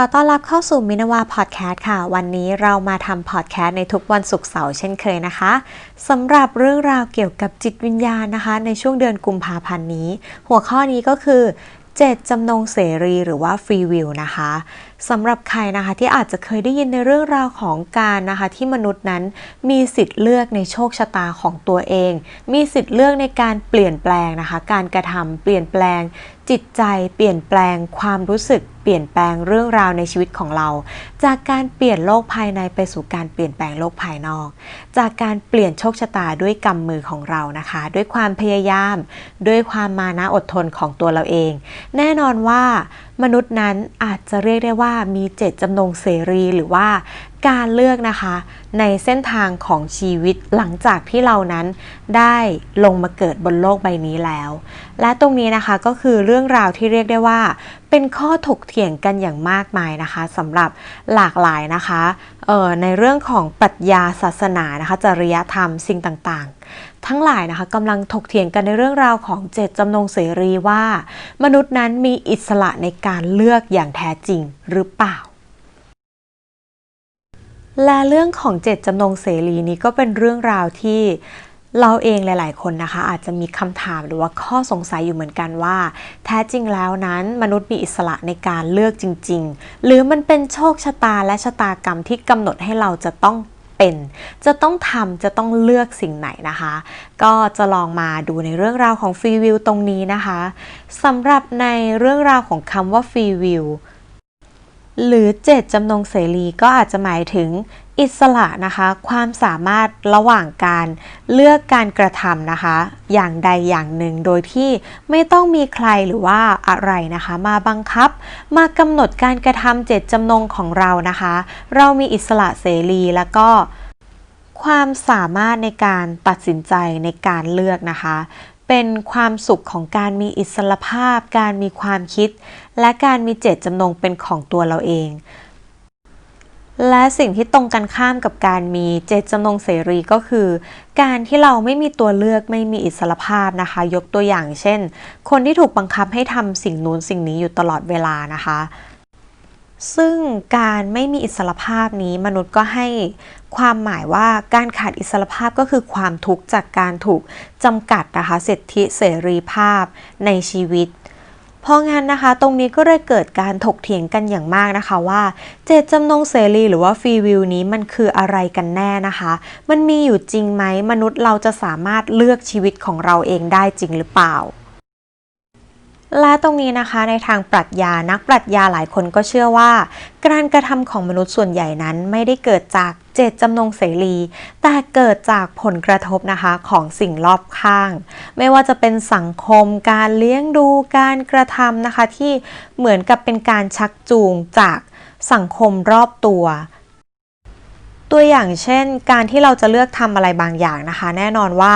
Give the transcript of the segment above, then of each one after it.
ขอต้อนรับเข้าสู่มินาวาพอดแคสต์ค่ะ วันนี้เรามาทำพอดแคสต์ในทุกวันศุกร์เสาร์เช่นเคยนะคะสำหรับเรื่องราวเกี่ยวกับจิตวิญญาณนะคะ ในช่วงเดือนกุมภาพันธ์นี้ หัวข้อนี้ก็คือเจตจำนงเสรีหรือว่าฟรีวิลนะคะสำหรับใครนะคะที่อาจจะเคยได้ยินในเรื่องราวของการนะคะ ที่มนุษย์นั้นมีสิทธิ์เลือกในโชคชะตาของตัวเอง มีสิทธิ์เลือกในการเปลี่ยนแปลงนะคะ การกระทำเปลี่ยนแปลง จิตใจเปลี่ยนแปลงความรู้สึก ปลี่ยนแปลงเรื่องราวในชีวิตของเรา จากการเปลี่ยนโลกภายในไปสู่การเปลี่ยนแปลงโลกภายนอก จากการเปลี่ยนโชคชะตาด้วยกำมือของเรานะคะ ด้วยความพยายาม ด้วยความมานะอดทนของตัวเราเอง แน่นอนว่ามนุษย์นั้นอาจจะเรียกได้ว่ามีเจตจำนงเสรีหรือว่าการเลือกนะคะในเส้นทางของชีวิตหลังจากที่เรานั้นได้ลงมาเกิดบนโลกใบนี้แล้ว และตรงนี้นะคะก็คือเรื่องราวที่เรียกได้ว่า เป็นข้อถกเถียงกันอย่างมากมายนะคะสำหรับหลากหลายนะคะออในเรื่องของปรัชญาศาสนานะคะจริยธรรมสิ่งต่างๆ ทั้งหลายนะคะกำลังถกเถียงกันในเรื่องราวของเจตจำนงเสรีว่า มนุษย์นั้นมีอิสระในการเลือกอย่างแท้จริงหรือเปล่า และเรื่องของเจตจำนงเสรีนี้ก็เป็นเรื่องราวที่เราเองหลาย ๆ คนนะคะ อาจจะมีคำถามหรือว่าข้อสงสัยอยู่เหมือนกันว่า แท้จริงแล้วนั้นมนุษย์มีอิสระในการเลือกจริง ๆ หรือมันเป็นโชคชะตาและชะตากรรมที่กำหนดให้เราจะต้องเป็น จะต้องทำจะต้องเลือกสิ่งไหนนะคะ ก็จะลองมาดูในเรื่องราวของฟรีวิวตรงนี้นะคะสำหรับในเรื่องราวของคำว่าฟรีวิว หรือเจตจำนงเสรีก็อาจจะหมายถึงอิสระนะคะ ความสามารถระหว่างการเลือกการกระทำนะคะ อย่างใดอย่างหนึ่งโดยที่ไม่ต้องมีใครหรือว่าอะไรนะคะ มาบังคับ มากำหนดการกระทำเจตจำนงของเรานะคะ เรามีอิสระเสรีแล้วก็ความสามารถในการตัดสินใจในการเลือกนะคะ เป็นความสุขของการมีอิสรภาพ การมีความคิด และการมีเจตจำนงเป็นของตัวเราเอง และสิ่งที่ตรงกันข้ามกับการมีเจตจำนงเสรีก็คือ การที่เราไม่มีตัวเลือกไม่มีอิสรภาพนะคะ ยกตัวอย่างเช่น คนที่ถูกบังคับให้ทำสิ่งนู้นสิ่งนี้อยู่ตลอดเวลานะคะ ซึ่งการไม่มีอิสรภาพนี้มนุษย์ก็ให้ความหมายว่าการขาดอิสรภาพก็คือความทุกข์จากการถูกจำกัดนะคะสิทธิเสรีภาพในชีวิตพราะงั้นนะคะตรงนี้ก็เลยเกิดการถกเถียงกันอย่างมากนะคะว่า เจตจำนงเสรีหรือว่าฟรีวิลนี้มันคืออะไรกันแน่นะคะ มันมีอยู่จริงไหมมนุษย์เราจะสามารถเลือกชีวิตของเราเองได้จริงหรือเปล่า และตรงนี้นะคะในทางปรัชญานักปรัชญาหลายคนก็เชื่อว่า การกระทำของมนุษย์ส่วนใหญ่นั้นไม่ได้เกิดจากเจตจำนงเสรี แต่เกิดจากผลกระทบนะคะของสิ่งรอบข้าง ไม่ว่าจะเป็นสังคมการเลี้ยงดูการกระทำนะคะที่เหมือนกับเป็นการชักจูงจากสังคมรอบตัว ตัวอย่างเช่น การที่เราจะเลือกทำอะไรบางอย่างนะคะ แน่นอนว่า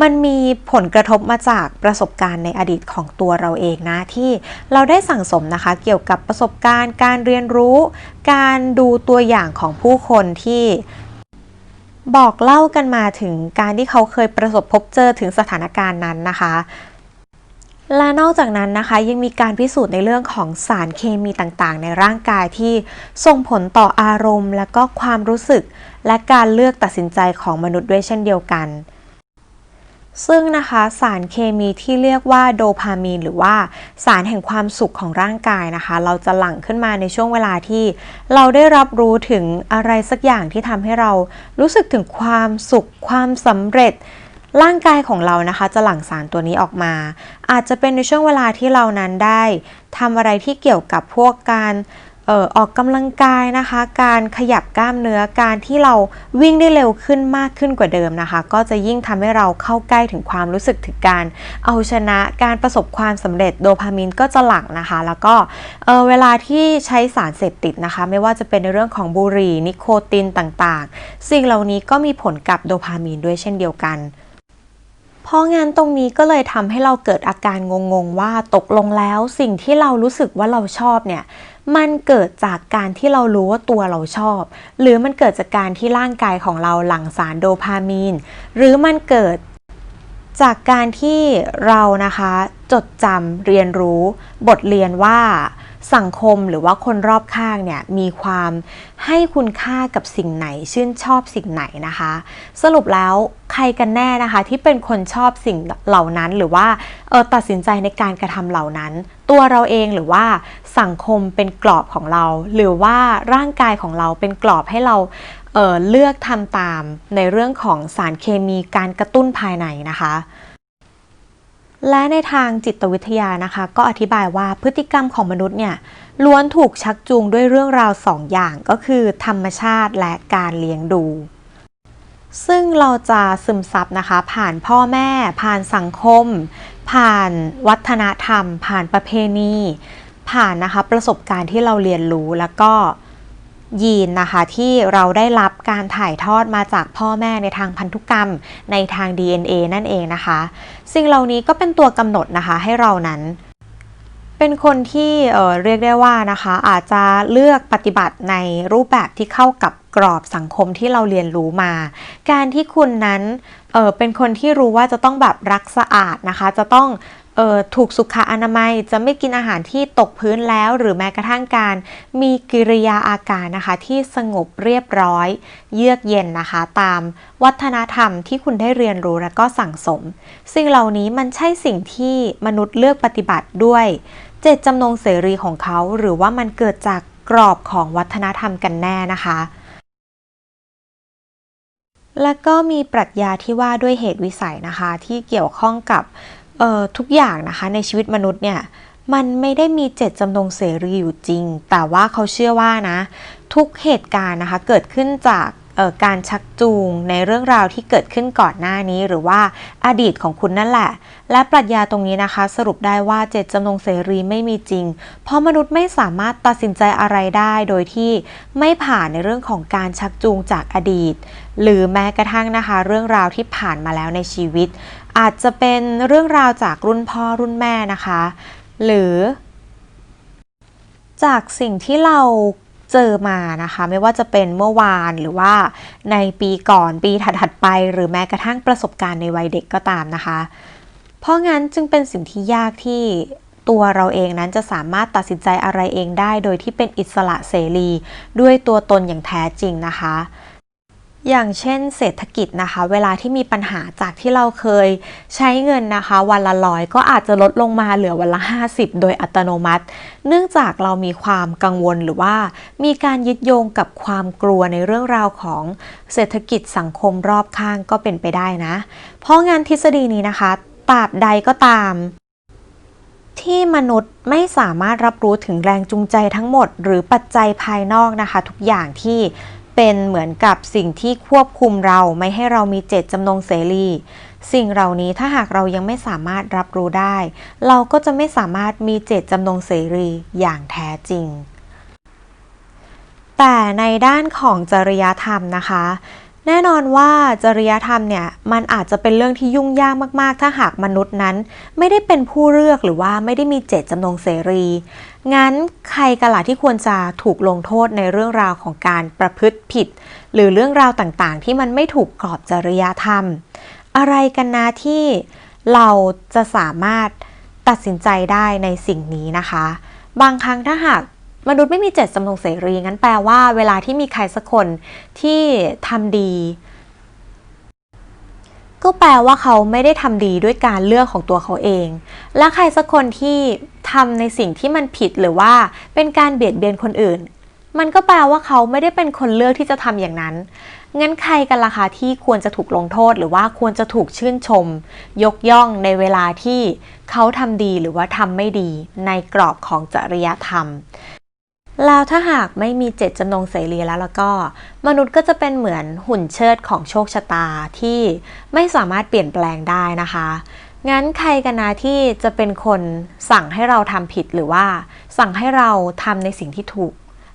มันมีผลกระทบมาจากประสบการณ์ในอดีตของตัวเราเองนะ ที่เราได้สั่งสมนะคะเกี่ยวกับประสบการณ์ การเรียนรู้ การดูตัวอย่างของผู้คนที่บอกเล่ากันมาถึงการที่เขาเคยประสบพบเจอถึงสถานการณ์นั้นนะคะ และนอกจากนั้นนะคะยังมีการพิสูจน์ในเรื่องของสารเคมีต่างๆ ในร่างกายที่ส่งผลต่ออารมณ์ และก็ความรู้สึก และการเลือกตัดสินใจของมนุษย์ด้วยเช่นเดียวกัน ซึ่งนะคะสารเคมีที่เรียกว่าโดพามีนหรือว่าสารแห่งความสุขของร่างกายนะคะ เราจะหลั่งขึ้นมาในช่วงเวลาที่ เราได้รับรู้ถึงอะไรสักอย่างที่ทำให้เรารู้สึกถึงความสุขความสำเร็จ ร่างกายของเรานะคะจะหลั่งสารตัวนี้ออกมา อาจจะเป็นในช่วงเวลาที่เรานั้นได้ทำอะไรที่เกี่ยวกับพวกการออกกำลังกายนะคะ การขยับกล้ามเนื้อการที่เราวิ่งได้เร็วขึ้นมากขึ้นกว่าเดิมนะคะ ก็จะยิ่งทำให้เราเข้าใกล้ถึงความรู้สึกถึงการเอาชนะการประสบความสำเร็จโดพามีนก็จะหลั่งนะคะ แล้วก็เเวลาที่ใช้สารเสพติดนะคะ ไม่ว่าจะเป็นในเรื่องของบุหรี่นิโคตินต่างๆ สิ่งเหล่านี้ก็มีผลกับโดพามีนด้วยเช่นเดียวกัน เพราะงั้นตรงนี้ก็เลยทำให้เราเกิดอาการงงๆว่าตกลงแล้วสิ่งที่เรารู้สึกว่าเราชอบเนี่ยมันเกิดจากการที่เรารู้ว่าตัวเราชอบ หรือมันเกิดจากการที่ร่างกายของเราหลั่งสารโดพามีน หรือมันเกิดจากการที่เรานะคะจดจำเรียนรู้ บทเรียนว่า สังคมหรือว่าคนรอบข้างเนี่ยมีความให้คุณค่ากับสิ่งไหนชื่นชอบสิ่งไหนนะคะ สรุปแล้วใครกันแน่นะคะที่เป็นคนชอบสิ่งเหล่านั้นหรือว่าเออตัดสินใจในการกระทำเหล่านั้น ตัวเราเองหรือว่าสังคมเป็นกรอบของเรา หรือว่าร่างกายของเราเป็นกรอบให้เราเเลือกทำตามในเรื่องของสารเคมีการกระตุ้นภายในนะคะ และในทางจิตวิทยานะคะ ก็อธิบายว่าพฤติกรรมของมนุษย์เนี่ยล้วนถูกชักจูงด้วยเรื่องราวสองอย่างก็คือ ธรรมชาติและการเลี้ยงดู ซึ่งเราจะซึมซับนะคะ ผ่านพ่อแม่ ผ่านสังคม ผ่านวัฒนธรรม ผ่านประเพณี ผ่านนะคะประสบการณ์ที่เราเรียนรู้แล้วก็ ยีนนะคะที่เราได้รับการถ่ายทอดมาจากพ่อแม่ในทางพันธุกรรมในทาง DNA นั่นเองนะคะ สิ่งเหล่านี้ก็เป็นตัวกำหนดนะคะให้เรานั้นเป็นคนที่เเรียกได้ว่านะคะอาจจะเลือกปฏิบัติในรูปแบบที่เข้ากับกรอบสังคมที่เราเรียนรู้มา การที่คุณนั้นเเป็นคนที่รู้ว่าจะต้องแบบรักสะอาดนะคะ จะต้อง ถูกสุขอนามัยจะไม่กินอาหารที่ตกพื้นแล้ว หรือแม้กระทั่งการมีกิริยาอาการนะคะที่สงบเรียบร้อย เยือกเย็นนะคะ ตามวัฒนธรรมที่คุณได้เรียนรู้และก็สั่งสม สิ่งเหล่านี้มันใช่สิ่งที่มนุษย์เลือกปฏิบัติด้วย เจตจำนงเสรีของเขา หรือว่ามันเกิดจากกรอบของวัฒนธรรมกันแน่นะคะและก็มีปรัชญาที่ว่าด้วยเหตุวิสัยนะคะ ที่เกี่ยวข้องกับ ทุกอย่างนะคะในชีวิตมนุษย์เนี่ยมันไม่ได้มีเจตจำนงเสรีอยู่จริง แต่ว่าเขาเชื่อว่านะ ทุกเหตุการณ์นะคะเกิดขึ้นจากการชักจูงในเรื่องราวที่เกิดขึ้นก่อนหน้านี้หรือว่าอดีตของคุณนั่นแหละ และปรัชญาตรงนี้นะคะ สรุปได้ว่าเจตจำนงเสรีไม่มีจริง เพราะมนุษย์ไม่สามารถตัดสินใจอะไรได้โดยที่ไม่ผ่านในเรื่องของการชักจูงจากอดีต หรือแม้กระทั่งนะคะ เรื่องราวที่ผ่านมาแล้วในชีวิต อาจจะเป็นเรื่องราวจากรุ่นพ่อรุ่นแม่นะคะ หรือ จากสิ่งที่เราเจอมานะคะ ไม่ว่าจะเป็นเมื่อวานหรือว่าในปีก่อนปีถัดๆไป หรือแม้กระทั่งประสบการณ์ในวัยเด็กก็ตามนะคะ เพราะงั้นจึงเป็นสิ่งที่ยากที่ตัวเราเองนั้นจะสามารถตัดสินใจอะไรเองได้ โดยที่เป็นอิสระเสรี ด้วยตัวตนอย่างแท้จริงนะคะ อย่างเช่นเศรษฐกิจนะคะ เวลาที่มีปัญหาจากที่เราเคยใช้เงินนะคะ วันละร้อยก็อาจจะลดลงมาเหลือวันละ 50 โดยอัตโนมัติ เนื่องจากเรามีความกังวลหรือว่า มีการยึดโยงกับความกลัวในเรื่องราวของเศรษฐกิจสังคมรอบข้างก็เป็นไปได้นะ เพราะงานทฤษฎีนี้นะคะตราบใดก็ตามที่มนุษย์ไม่สามารถรับรู้ถึงแรงจูงใจทั้งหมด หรือปัจจัยภายนอกนะคะ ทุกอย่างที่ เป็นเหมือนกับสิ่งที่ควบคุมเราไม่ให้เรามีเจตจำนงเสรี สิ่งเหล่านี้ถ้าหากเรายังไม่สามารถรับรู้ได้ เราก็จะไม่สามารถมีเจตจำนงเสรีอย่างแท้จริง แต่ในด้านของจริยธรรมนะคะ แน่นอนว่าจริยธรรมเนี่ยมันอาจจะเป็นเรื่องที่ยุ่งยากมากๆ ถ้าหากมนุษย์นั้น ไม่ได้เป็นผู้เลือกหรือว่าไม่ได้มีเจตจำนงเสรี งั้นใครกันล่ะที่ควรจะถูกลงโทษในเรื่องราวของการประพฤติผิด หรือเรื่องราวต่างๆ ที่มันไม่ถูกกรอบจริยธรรม อะไรกันนะที่เราจะสามารถตัดสินใจได้ในสิ่งนี้นะคะ บางครั้งถ้าหาก มนุษย์ไม่มีเจตจำนงเสรีงั้นแปลว่า เวลาที่มีใครสักคนที่ทำดี ก็แปลว่าเขาไม่ได้ทำดีด้วยการเลือกของตัวเขาเอง และใครสักคนที่ทำในสิ่งที่มันผิดหรือว่าเป็นการเบียดเบียนคนอื่น มันก็แปลว่าเขาไม่ได้เป็นคนเลือกที่จะทำอย่างนั้นงั้นใครกันล่ะคะที่ควรจะถูกลงโทษหรือว่าควรจะถูกชื่นชม ยกย่องในเวลาที่เขาทำดีหรือว่าทำไม่ดีในกรอบของจริยธรรม แล้วถ้าหากไม่มีเจตจำนงเสรีแล้วแล้วก็ มนุษย์ก็จะเป็นเหมือนหุ่นเชิดของโชคชะตาที่ไม่สามารถเปลี่ยนแปลงได้นะคะ งั้นใครกันนะที่จะเป็นคนสั่งให้เราทำผิดหรือว่า สั่งให้เราทำในสิ่งที่ถูก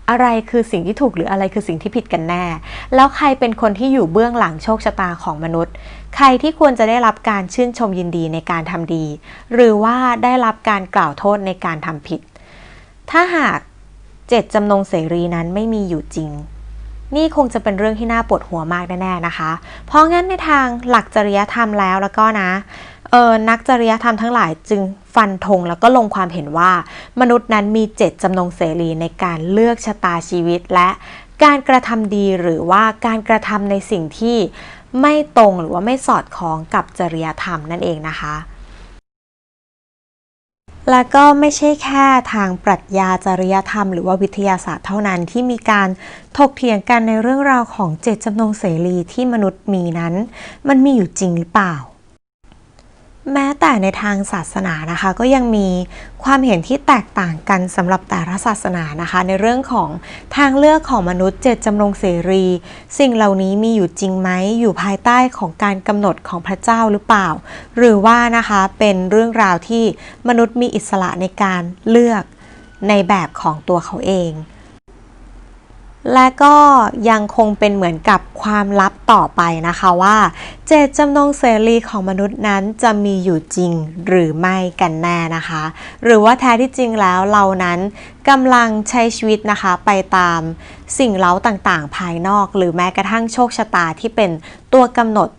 อะไรคือสิ่งที่ถูกหรืออะไรคือสิ่งที่ผิดกันแน่ แล้วใครเป็นคนที่อยู่เบื้องหลังโชคชะตาของมนุษย์ ใครที่ควรจะได้รับการชื่นชมยินดีในการทำดี หรือว่าได้รับการกล่าวโทษในการทำผิด ถ้าหาก เจตจำนงเสรีนั้นไม่มีอยู่จริง นี่คงจะเป็นเรื่องที่น่าปวดหัวมากแน่ๆนะคะ เพราะงั้นในทางหลักจริยธรรมแล้วแล้วก็นะเออนักจริยธรรมทั้งหลายจึงฟันธงแล้วก็ลงความเห็นว่า มนุษย์นั้นมีเจตจำนงเสรีในการเลือกชะตาชีวิตและการกระทำดีหรือว่าการกระทำในสิ่งที่ไม่ตรงหรือว่าไม่สอดคล้องกับจริยธรรมนั่นเองนะคะ และก็ไม่ใช่แค่ทางปรัชญาจริยธรรม หรือว่าวิทยาศาสตร์เท่านั้นที่มีการถกเถียงกันในเรื่องราวของเจตจำนงเสรีที่มนุษย์มีนั้น มันมีอยู่จริงหรือเปล่า แม้แต่ในทางศาสนานะคะก็ยังมีความเห็นที่แตกต่างกันสำหรับแต่ละศาสนานะคะ ในเรื่องของทางเลือกของมนุษย์เจตจำนงเสรี สิ่งเหล่านี้มีอยู่จริงไหมอยู่ภายใต้ของการกำหนดของพระเจ้าหรือเปล่า หรือว่านะคะเป็นเรื่องราวที่มนุษย์มีอิสระในการเลือกในแบบของตัวเขาเอง และก็ยังคงเป็นเหมือนกับความลับต่อไปนะคะว่า เจตจำนงเสรีของมนุษย์นั้นจะมีอยู่จริงหรือไม่กันแน่นะคะ หรือว่าแท้ที่จริงแล้วเรานั้นกำลังใช้ชีวิตนะคะไปตามสิ่งเล้าต่างๆ ภายนอก หรือแม้กระทั่งโชคชะตาที่เป็นตัวกำหนด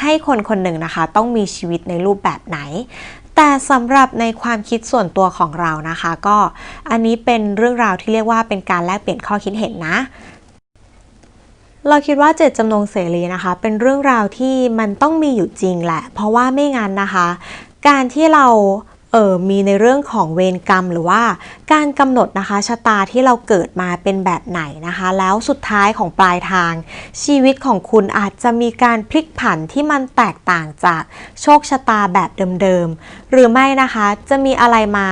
ให้คนคนหนึ่งนะคะ ต้องมีชีวิตในรูปแบบไหน แต่สำหรับในความคิดส่วนตัวของเรานะคะ ก็อันนี้เป็นเรื่องราวที่เรียกว่าเป็นการแลกเปลี่ยนข้อคิดเห็นนะ เราคิดว่าเจตจำนงเสรีนะคะ เป็นเรื่องราวที่มันต้องมีอยู่จริงแหละ เพราะว่าไม่งั้นนะคะ การที่เรา เออมีในเรื่องของเวรกรรมหรือว่าการกำหนดนะคะชะตาที่เราเกิดมาเป็นแบบไหนนะคะ แล้วสุดท้ายของปลายทาง ชีวิตของคุณอาจจะมีการพลิกผันที่มันแตกต่างจากโชคชะตาแบบเดิมๆ หรือไม่นะคะจะมีอะไรมา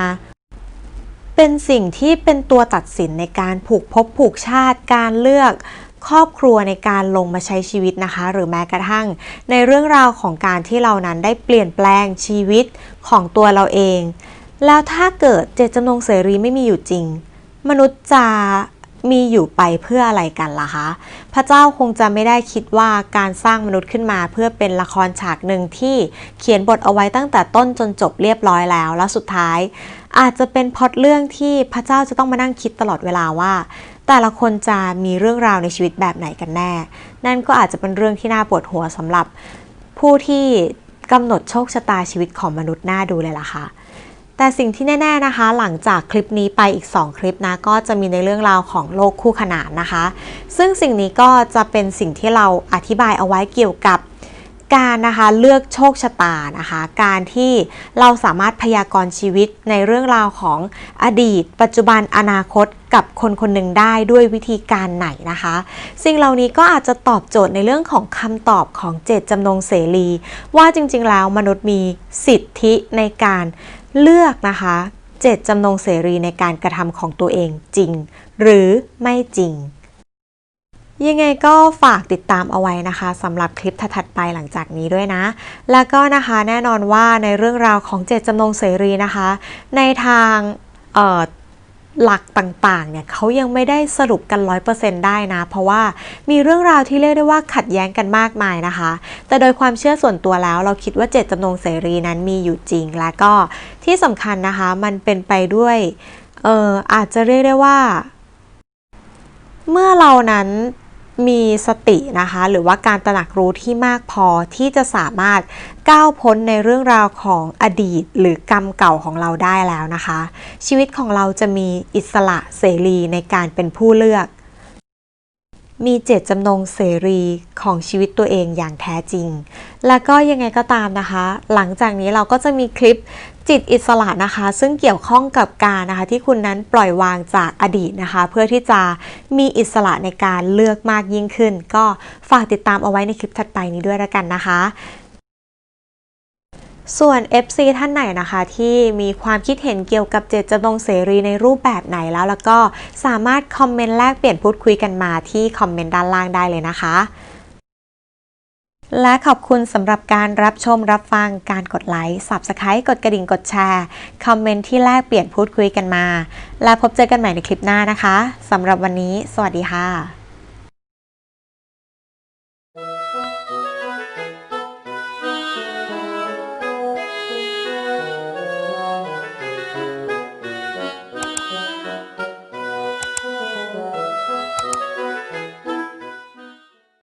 เป็นสิ่งที่เป็นตัวตัดสินในการผูกภพผูกชาติการเลือก ครอบครัวในการลงมาใช้ชีวิตนะคะ หรือแม้กระทั่ง ในเรื่องราวของการที่เรานั้นได้เปลี่ยนแปลงชีวิตของตัวเราเอง แล้วถ้าเกิดเจตจำนงเสรีไม่มีอยู่จริง มนุษย์จะมีอยู่ไปเพื่ออะไรกันล่ะคะ พระเจ้าคงจะไม่ได้คิดว่าการสร้างมนุษย์ขึ้นมาเพื่อเป็นละครฉากหนึ่งที่เขียนบทเอาไว้ตั้งแต่ต้นจนจบเรียบร้อยแล้ว แล้วสุดท้าย อาจจะเป็นพอตเรื่องที่พระเจ้าจะต้องมานั่งคิดตลอดเวลาว่า แต่ละคนจะมีเรื่องราวในชีวิตแบบไหนกันแน่ นั่นก็อาจจะเป็นเรื่องที่น่าปวดหัวสำหรับ ผู้ที่กำหนดโชคชะตาชีวิตของมนุษย์หน่าดูเลยล่ะค่ะ แต่สิ่งที่แน่ๆนะคะ หลังจากคลิปนี้ไปอีก 2 คลิปนะ ก็จะมีในเรื่องราวของโลกคู่ขนานนะคะ ซึ่งสิ่งนี้ก็จะเป็นสิ่งที่เราอธิบายเอาไว้เกี่ยวกับ การนะคะเลือกโชคชะตานะคะ การที่เราสามารถพยากรณ์ชีวิตในเรื่องราวของอดีต ปัจจุบันอนาคตกับคนคนหนึ่งได้ด้วยวิธีการไหนนะคะ สิ่งเหล่านี้ก็อาจจะตอบโจทย์ในเรื่องของคำตอบของเจตจำนงเสรี ว่าจริงๆแล้วมนุษย์มีสิทธิในการเลือกนะคะ เจตจำนงเสรีในการกระทำของตัวเองจริง หรือไม่จริง ยังไงก็ฝากติดตามเอาไว้นะคะสำหรับคลิปถัดๆไปหลังจากนี้ด้วยนะ แล้วก็นะคะแน่นอนว่าในเรื่องราวของเจตจำนงเสรีนะคะ ในทางหลักต่างๆ เนี่ยเขายังไม่ได้สรุปกัน 100%ได้นะ เพราะว่ามีเรื่องราวที่เรียกได้ว่าขัดแย้งกันมากมายนะคะ แต่โดยความเชื่อส่วนตัวแล้วเราคิดว่าเจตจำนงเสรีนั้นมีอยู่จริง และก็ที่สำคัญนะคะมันเป็นไปด้วยอออาจจะเรียกได้ว่า เมื่อเรานั้น มีสตินะคะ หรือว่าการตระหนักรู้ที่มากพอที่จะสามารถก้าวพ้นในเรื่องราวของอดีต หรือกรรมเก่าของเราได้แล้วนะคะ ชีวิตของเราจะมีอิสระเสรีในการเป็นผู้เลือก มีเจตจำนงเสรีของชีวิตตัวเองอย่างแท้จริง แล้วก็ยังไงก็ตามนะคะ หลังจากนี้เราก็จะมีคลิปจิตอิสระนะคะ ซึ่งเกี่ยวข้องกับการนะคะ ที่คุณนั้นปล่อยวางจากอดีตนะคะ เพื่อที่จะมีอิสระในการเลือกมากยิ่งขึ้น ก็ฝากติดตามเอาไว้ในคลิปถัดไปนี้ด้วยแล้วกันนะคะ ส่วน FC ท่านไหนนะคะที่มีความคิดเห็นเกี่ยวกับเจตจำนงเสรีในรูปแบบไหนแล้ว แล้วก็สามารถคอมเมนต์แลกเปลี่ยนพูดคุยกันมาที่คอมเมนต์ด้านล่างได้เลยนะคะ และขอบคุณสำหรับการรับชมรับฟังการกดไลค์ Subscribe กดกระดิ่งกดแชร์ คอมเมนต์ที่แลกเปลี่ยนพูดคุยกันมา และพบเจอกันใหม่ในคลิปหน้านะคะสำหรับวันนี้ สวัสดีค่ะ